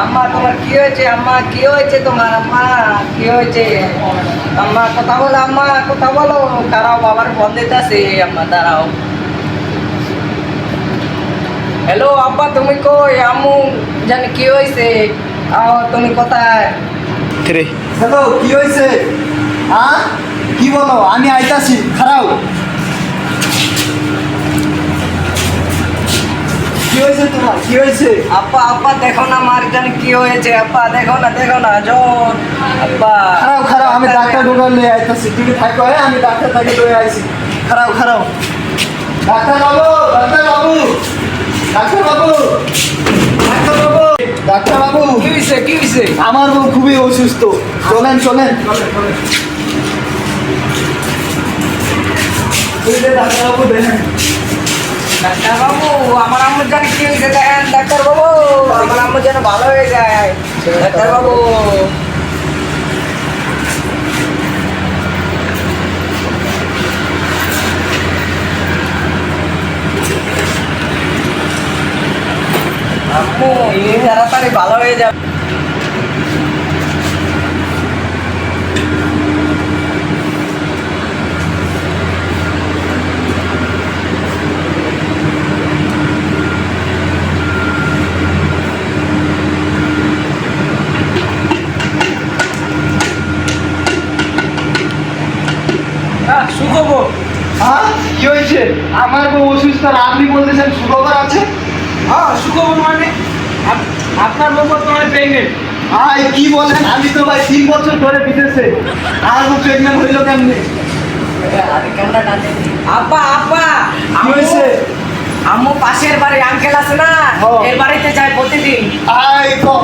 আম্মা তোমার কি হয়েছে? আম্মা কি হয়েছে তোমার? আম্মা কি হয়েছে? আম্মা কথা বলো আম্মা কথা বলো। দাঁড়াও বাবার ফোন দিতে আছে আম্মা দাঁড়াও। হ্যালো আব্বা তুমি কই? আম্মু জানি কি হয়েছে? আও তুমি কোথায়? হ্যালো কি হয়েছে? হ্যাঁ কি বলো? আমি আইতাছি। খারাপ হয়েছে তোমার? কি হয়েছে? আব্বা আব্বা দেখো না মার জানি কি হয়েছে? আব্বা দেখো না দেখো না জ্বর আব্বা খারাপ খারাপ আমি ডাক্তার ঢোকার লয়ে আইতাছি। তুমি থাকো হ্যাঁ আমি ডাক্তার তাকে লয়ে আইছি। খারাপ খারাপ ডাক্তার বাবু ডাক্তার বাবু। ডাক্তার বাবু। ডাক্তার বাবু। ডাক্তার বাবু। কি হয়েছে কি হয়েছে আমার বউ খুবই অসুস্থ। চলেন চলেন। এই যে ডাক্তারবাবু দেখেন। ডাক্তার বাবু আমার আম্মুর জানি কি হয়েছে দেখেন ডাক্তার বাবু আমার আম্মু যেন ভালো হয়ে যায় ডাক্তার বাবু আম্মু এই তাড়াতাড়ি ভালো হয়ে যাবে সুখবর? হ্যাঁ? কি হয়েছে? আমার বউ অসুস্থ আর আপনি বলতেছেন সুখবর আছে? হ্যাঁ সুখবর মানে আপনার বউ বর্তমানে প্রেগনেন্ট ভাই কি বলেন? আমি তো ভাই তিন বছর ধরে বিদেশে আমার বউ প্রেগনেন্ট হইল কেমনি? আব্বা আব্বা কি হয়েছে? আম্মু পাশের বাড়ি আঙ্কেল আছে না? ও। এর বাড়িতে যায় প্রতিদিন। আই করছে